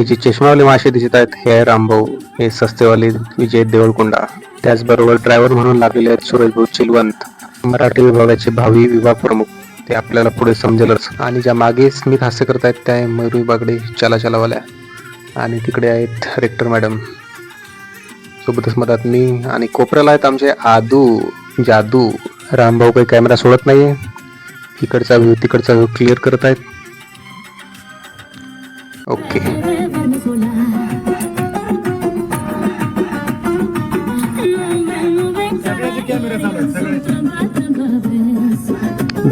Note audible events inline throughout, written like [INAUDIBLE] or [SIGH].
हे जे चष्मावाले मासे दिसत आहेत हे आहे रामभाऊ हे सस्तेवाले विजय देवळकोंडा. त्याचबरोबर ड्रायव्हर म्हणून लागलेले आहेत सुरेशभाऊ चिलवंत. मराठी विभागाचे भावी विभाग प्रमुख. ते आपल्याला पुढे समजेलच. आणि ज्या मागे स्मित हास्य करत आहेत त्या मयूर मयुरी बागडे चला चलावाल्या. आणि तिकडे आहेत रेक्टर मॅडम सोबतच मधात मी आणि कोपऱ्याला आहेत आमचे आदू जादू. रामभाऊ काही कॅमेरा सोडत नाहीये. इकडचा व्ह्यू तिकडचा व्ह्यू क्लिअर करत आहेत ओके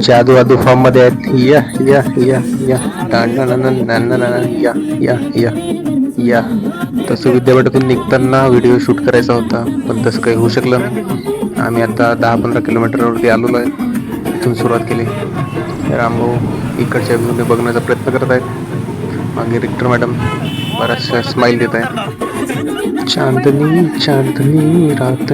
जादू आदू फॉर्ममध्ये आहेत. या या या या. टाण ना ना ना ना या या या. या तसं विद्यापीठातून निघताना व्हिडिओ शूट करायचा होता पण तसं काही होऊ शकलं नाही. आम्ही आता दहा पंधरा किलोमीटरवरती आलेलो आहे. इथून सुरुवात केली. रामभाऊ इकडच्या व्ह्यूने बघण्याचा प्रयत्न करत आहेत. मागे रिक्टर मॅडम बऱ्याचशा स्माइल देत आहेत. चांदनी चांदनी रात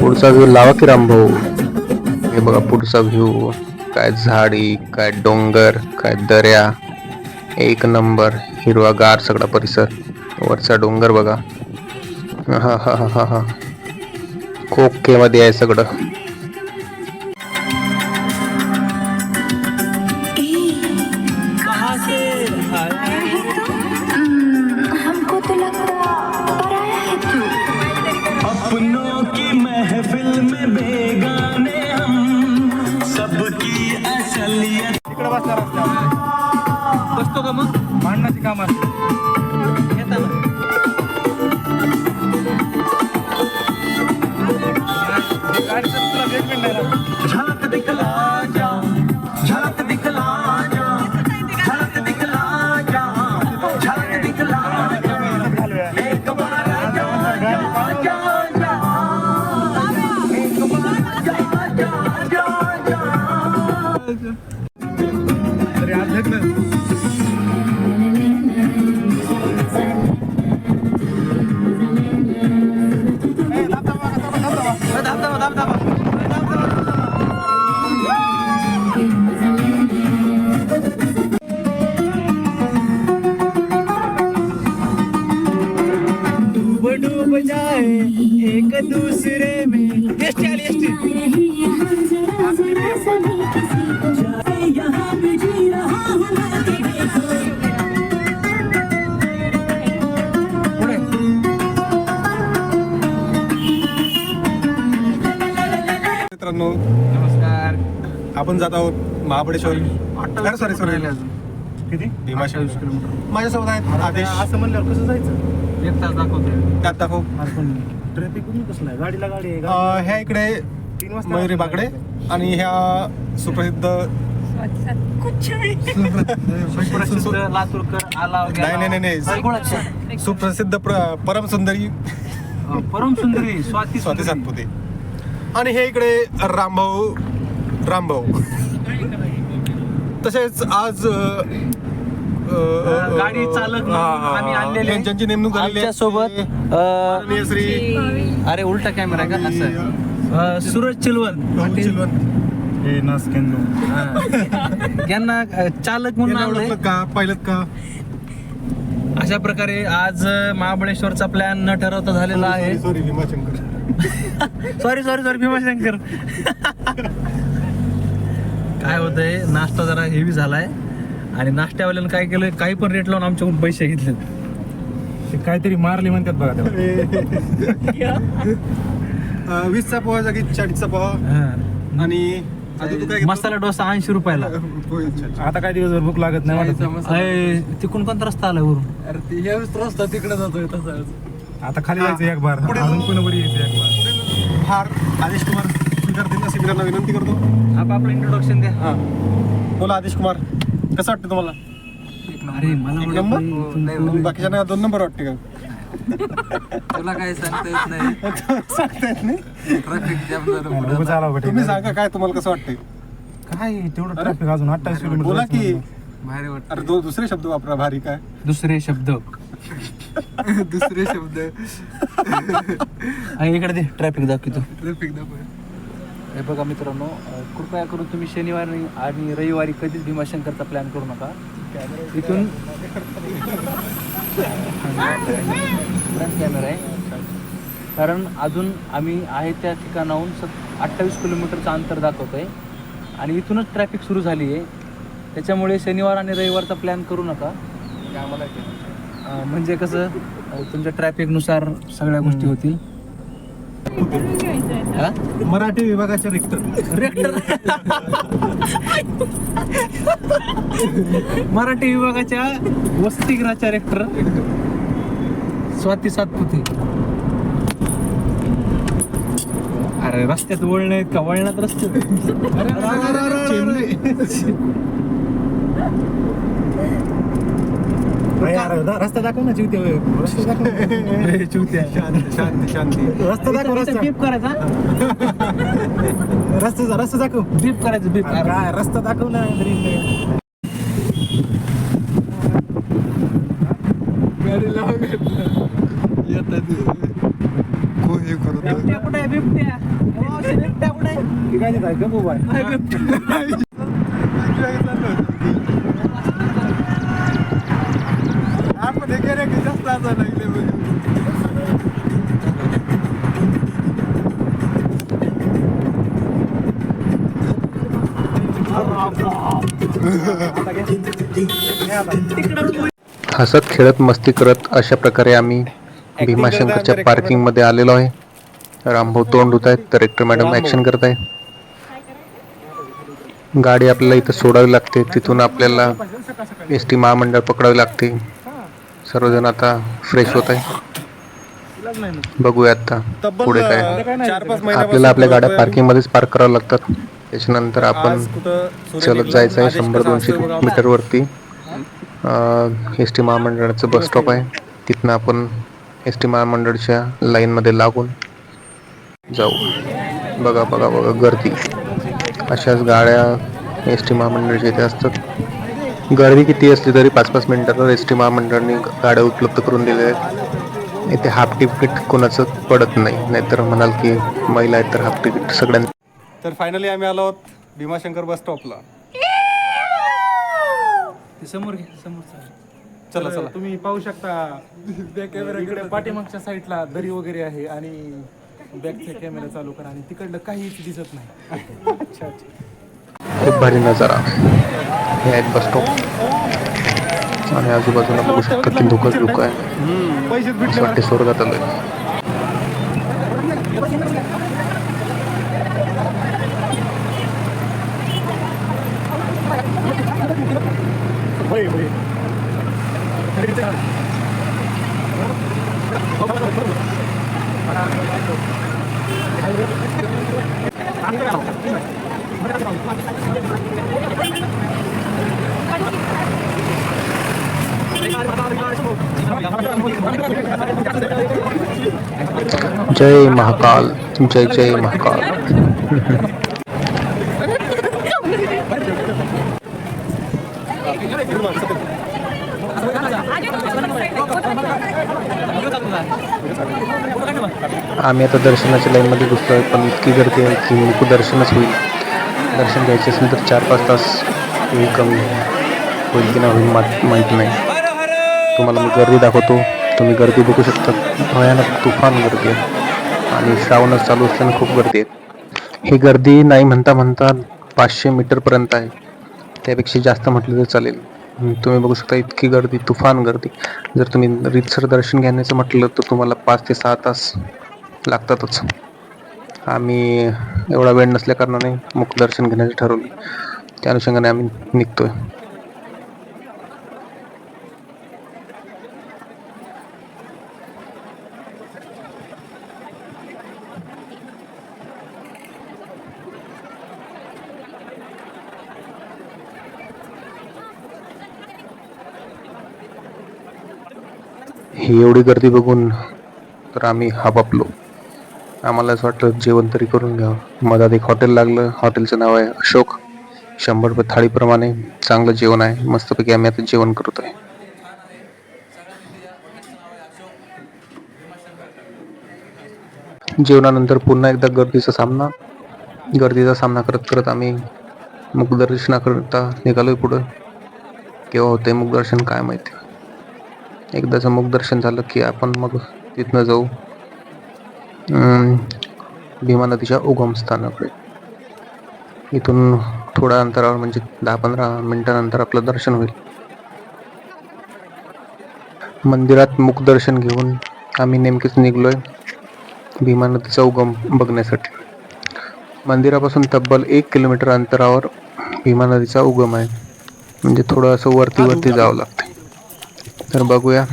पुढचा व्ह्यू लावा की रामभाऊ. हे बघा पुढचा व्ह्यू. काय झाडी काय डोंगर काय दर्या. एक नंबर हिरवागार सगळा परिसर. वरचा डोंगर बघा. हा हा हा हा हा. ओके मध्ये आहे सगळं? आपण जात आहोत महाबळेश्वर. सॉरी सॉरी किती? भीमाशंकर माझ्यासोबत आहेत आदेश. असं म्हणल्यावर कसं जायचं? एक तास दाखवतोय. त्यात दाखव. ट्रॅफिक कसं नाही गाडीला गाडी आहे ह्या इकडे तीन वाजता मयुरी बागडे आणि ह्या सुप्रसिद्ध प्रसिद्ध लातूरकर आला नाही नाही नाही नाही. सुप्रसिद्ध प्र- परमसुंदरी परम सुंदरी स्वाती स्वाती सातपुते. आणि हे इकडे रामभाऊ रामभाऊ. तसेच आज गाडी चालक हा, हा, आम्ही आणलेले हा. नेमणूक झालेली आहे, अ, माननीय श्री अरे उलटा कॅमेरा का? असं अं, सूरज चिलवन भाऊ चिलवंत. यांना अ, चालक म्हणून यांना आणलंय ओळखलं का? पाहिलं का? अशा प्रकारे आज अ, महाबळेश्वरचा प्लॅन न ठरवता झालेला आहे. Sorry Bhimashankar. Sorry sorry sorry Bhimashankar. [LAUGHS] काय होतंय नाश्ता जरा हेवी झालाय. आणि नाश्त्यावाल्यानं काय केलं काही पण रेट लावून आमच्याकडून पैसे घेतले. ते काहीतरी मारले म्हणतात बघा त्याला. अं, वीसचा पोहा जागी चाळीसचा पोहा. आणि आता तू काय घेतो? मसाला डोसा ऐंशी रुपयाला. पोहे, अच्छा, अच्छा. आता काय दिवसभर भूक लागत नाही वाटत. अय, तिकडून कोणता रस्ता आला वरून. आता खाली जायचं एक बार. अजून कोणावर यायचं एक बार. फार आदेश कुमार. विद्यार्थी शिबिरांना विनंती करतो. आप आपलं इंट्रोडक्शन द्या. हा. बोला आदेश कुमार कसं वाटतं तुम्हाला? अरे मला एक नंबर? बाकीच्या दोन नंबर वाटते का? तुला काय सांगता येत नाही. [LAUGHS] सांगता येत नाही? ट्रॅफिक जाम झालं पुढं. तुम्ही सांगा काय तुम्हाला कसं वाटतंय? काय तेवढं ट्रॅफिक अजून अठ्ठावीस किलोमीटर बोला की. भारी वाटत अरे दो दुसरे शब्द वापरा भारी काय? दुसरे शब्द. [LAUGHS] दुसरे शब्द. आणि इकडे दे ट्रॅफिक दाखवतो. ट्रॅफिक दाखव हे बघा मित्रांनो कृपया करून तुम्ही शनिवारी आणि रविवारी कधीच भीमाशंकरचा प्लॅन करू नका. इथून फ्रंट कॅमेरा आहे. कारण अजून आम्ही आहे त्या ठिकाणाहून सत अठ्ठावीस किलोमीटरचं अंतर दाखवत आहे आणि इथूनच ट्रॅफिक सुरू झाली आहे. त्याच्यामुळे शनिवार आणि रविवारचा प्लॅन करू नका. म्हणजे कसं तुमच्या ट्रॅफिकनुसार सगळ्या गोष्टी होतील? मराठी विभागाचे रिक्टर मराठी विभागाच्या वसतिगृहाच्या रेक्टर स्वाती सातपुते. अरे रस्त्यात वळण आहेत का? वळणात रस्ते रस्ता दाखव ना चिवते. रस्ता दाखव. शांती शांती शांती. रस्ता दाखव रस्ता. बीप करायचा? रस्ता रस्ता दाखव. बीप करायचं बीप काय रस्ता दाखव ना बिबट्या कुठे आहे बिबट्या? ओ, बिबट्या कुठे आहे? काय नाही का मोबाईल आपण हे गेले की जास्त असायला लागले बघ. हसत खेळत मस्ती करत अशा प्रकारे आम्ही भीमाशंकरच्या पार्किंगमध्ये आलेलो आहे. रामभाऊ तोंड होत आहेत तर रेक्टर मॅडम ऍक्शन करत आहे गाडी आपल्याला इथं सोडावी लागते तिथून आपल्याला एस टी महामंडळ पकडावी लागते. सर्वजण आता फ्रेश होत आहे बघूया आता पुढे काय. आपल्याला आपल्या गाड्या पार्किंग मध्येच पार्क कराव्या लागतात. त्याच्यानंतर आपण चलत जायचं आहे शंभर दोनशे मीटर वरती एस टी महामंडळाचं बस स्टॉप आहे. तिथनं आपण एस टी महामंडळच्या लाईनमध्ये लागून जाऊ. बघा बघा बघा गर्दी. अशाच गाड्या एस टी महामंडळाच्या इथे असतात. गर्दी किती असली तरी पाच पाच मिनिटात एस टी महामंडळाने गाड्या उपलब्ध करून दिल्या आहेत. इथे हाफ तिकीट कोणाचं पडत नाही. नाहीतर म्हणाल की महिला आहेत तर हाफ तिकीट सगळ्यांना तर फायनली आम्ही आलो आहोत भीमाशंकर बस स्टॉपला ते समोर घे समोर चला. चला तुम्ही पाहू शकता इकडे पाठीमागच्या साईडला दरी वगैरे आहे आणि बॅकचा कॅमेरा चालू करा आणि तिकडलं काहीच दिसत नाही. अच्छा अच्छा. खूप भारी नजारा. हे आहेत बस स्टॉप आणि आजूबाजूला बघू शकता की धुकंच धुकं आहे पैसे असं वाटते स्वर्गात आलोय. जय महाकाल जय जय महाकाल। [LAUGHS] आम्ही आता दर्शनाच्या लाईनमध्ये घुसतोय पण इतकी गर्दी आहे की मुख दर्शनच होईल. दर्शन घ्यायचे असेल तर चार पाच तास मी कमी होईल की नाही होईल मा- माहीत नाही. तुम्हाला मी गर्दी दाखवतो तुम्ही गर्दी बघू शकता. भयानक तुफान गर्दी आहे. आणि श्रावणच चालू असल्यानं खूप गर्दी आहे. ही गर्दी नाही म्हणता म्हणता पाचशे मीटरपर्यंत आहे. त्यापेक्षा जास्त म्हटलं तर चालेल. तुम्ही बघू शकता इतकी गर्दी तुफान गर्दी. जर तुम्ही रीतसर दर्शन घेण्याचं म्हटलं तर तुम्हाला पाच ते सहा तास लागतातच. आम्ही एवढा वेळ नसल्या कारणाने मुखदर्शन घेण्याचे ठरवले त्या अनुषंगाने आम्ही निघतोय. ही एवढी गर्दी बघून तर आम्ही हाबापलो. आम्हाला असं वाटलं जेवण तरी करून घ्यावं. मधात एक हॉटेल लागलं. हॉटेलचं नाव आहे अशोक. शंभर रुपये थाळीप्रमाणे चांगलं जेवण आहे. मस्तपैकी आम्ही आता जेवण करत आहे. जेवणानंतर पुन्हा एकदा गर्दीचा सामना. गर्दीचा सामना करत करत आम्ही मुखदर्शनाकरता निघालोय पुढं. केव्हा होते मुखदर्शन काय माहिती. एकदाचं मुखदर्शन झालं की आपण मग तिथनं जाऊ. भीमा नदीच्या उगम स्थानाकडे इथून थोड्या अंतरावर म्हणजे दहा पंधरा मिनिटानंतर आपलं दर्शन होईल. मंदिरात मुखदर्शन घेऊन आम्ही नेमकेच निघलोय भीमा नदीचा उगम बघण्यासाठी. मंदिरापासून तब्बल एक किलोमीटर अंतरावर भीमा नदीचा उगम आहे. म्हणजे थोडं असं वरती वरती जावं लागतं तर बघूया.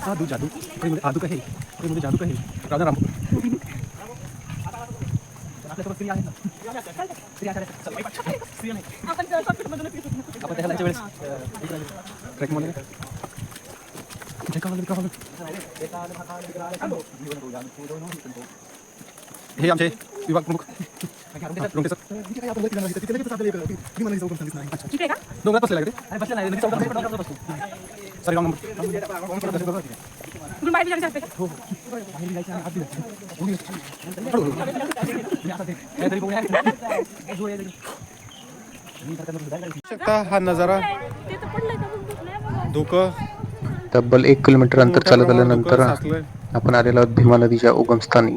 जादू जादू प्रेममध्ये आदू काही प्रेममध्ये जादू काही राजा राम आपल्यासोबत स्त्री आहे ना स्त्री आहे स्त्री आपण त्याला वेळेस ट्रेकमध्ये. हे आमचे विभाग प्रमुख आहे. डोंगरात बसलेला का ते? डोंगरात बसतो. सॉरी रॉंग नंबर शकता हा नजारा? धुकं? तब्बल एक किलोमीटर अंतर चालत आल्यानंतर धुकं साचलंय. आपण आलेलो आहोत भीमा नदीच्या उगमस्थानी.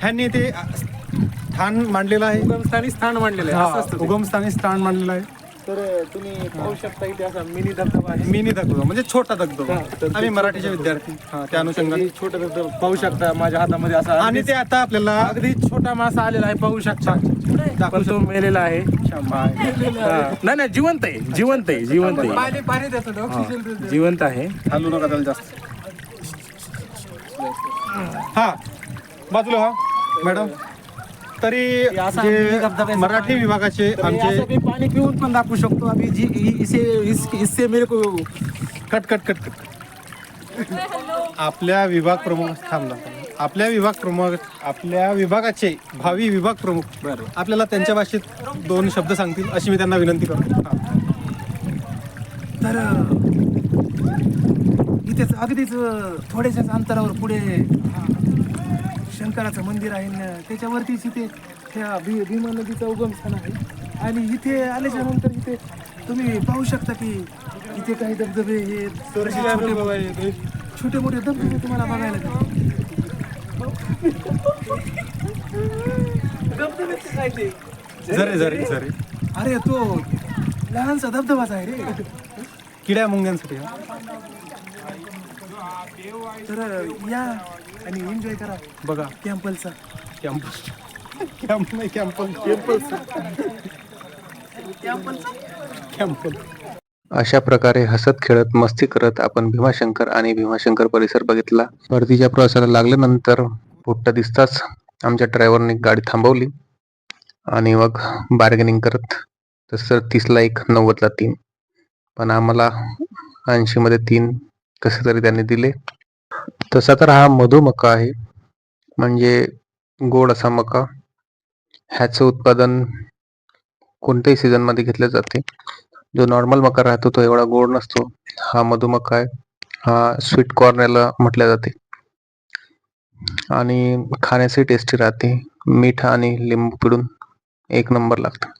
ह्यांनी ते स्थान मांडलेलं आहे. उगमस्थानी स्थान मांडलेलं आहे. असं हा, असतं ते. उगमस्थानी स्थान मांडलेलं आहे. तर तुम्ही पाहू शकता इथे असा मिनी धबधबा आहे. मिनी धबधबा म्हणजे छोटा धबधबा. हा, तर आम्ही मराठीचे विद्यार्थी. हा त्या अनुषंगाने. अगदी छोटा धबधबा पाहू शकता माझ्या हातामध्ये असा आणि ते आता आपल्याला अगदी छोटा मासा आलेला आहे पाहू शकता. पण तो मेलेला आहे. हा. नाही नाही जिवंत आहे जिवंत आहे जिवंत आहे. जिवंत आहे. हलू नका त्याला जास्त. हा बाजूला हा. मॅडम तरी जे मराठी विभागाचे असं आमचे पाणी पिऊन पण दाखवू शकतो अभी जी इ- इसे इस, इससे मेरे को कट कट कट कट. आपल्या विभाग प्रमुख थांबला आपल्या विभाग प्रमुख आपल्या विभागाचे भावी विभाग प्रमुख आपल्याला त्यांच्या भाषेत दोन शब्द सांगतील अशी मी त्यांना विनंती करतो. हा. तर इथेच अगदीच थोड्याशाच अंतरावर पुढे शंकराचं मंदिर आहे न त्याच्यावरतीच इथे त्या भी भीमा नदीचं उगम स्थान आहे. आणि इथे आल्याच्यानंतर इथे तुम्ही पाहू शकता की इथे काही धबधबे हे छोटे छोटे मोठे धबधबे तुम्हाला बघायला जरे जरे अरे तो लहानसा धबधबाच आहे रे. किड्या मुंग्यांसाठी हा. तर या आणि एन्जॉय करा. बघा. कॅम्पलचा कॅम्पस कॅम्प नाही कॅम्पल कॅम्पस कॅम्पल अशा प्रकारे हसत खेळत मस्ती करत आपण भीमाशंकर आणि भीमाशंकर परिसर बघितला. परतीच्या प्रवासाला लागल्यानंतर पोट्ट दिसताच आमच्या ड्रायव्हरने गाडी थांबवली आणि मग बार्गेनिंग करत. तसं तीसला एक नव्वदला तीन. पण आम्हाला ऐंशी मध्ये तीन कसे तरी त्यांनी दिले. तसा तर हा मधुमका आहे. म्हणजे गोड असा मका. ह्याचं उत्पादन कोणत्याही सीझनमध्ये घेतले जाते. जो नॉर्मल मका राहतो तो एवढा गोड नसतो. हा मधुमका आहे. हा स्वीट कॉर्न याला म्हटल्या जाते. आणि खाण्यासाठी टेस्टी राहते. मीठ आणि लिंबू पिळून एक नंबर लागतं.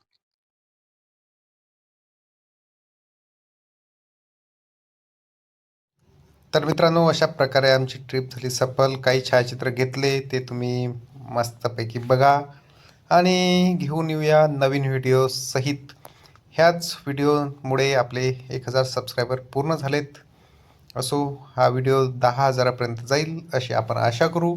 तर मित्रांनो अशा प्रकारे आमची ट्रिप झाली सफल. काही छायाचित्र घेतले ते तुम्ही मस्तपैकी बघा. आणि घेऊन येऊया नवीन व्हिडिओ सहित. ह्याच व्हिडिओमुळे आपले एक हजार सबस्क्रायबर पूर्ण झालेत. असो हा व्हिडिओ दहा हजारापर्यंत जाईल अशी आपण आशा करू.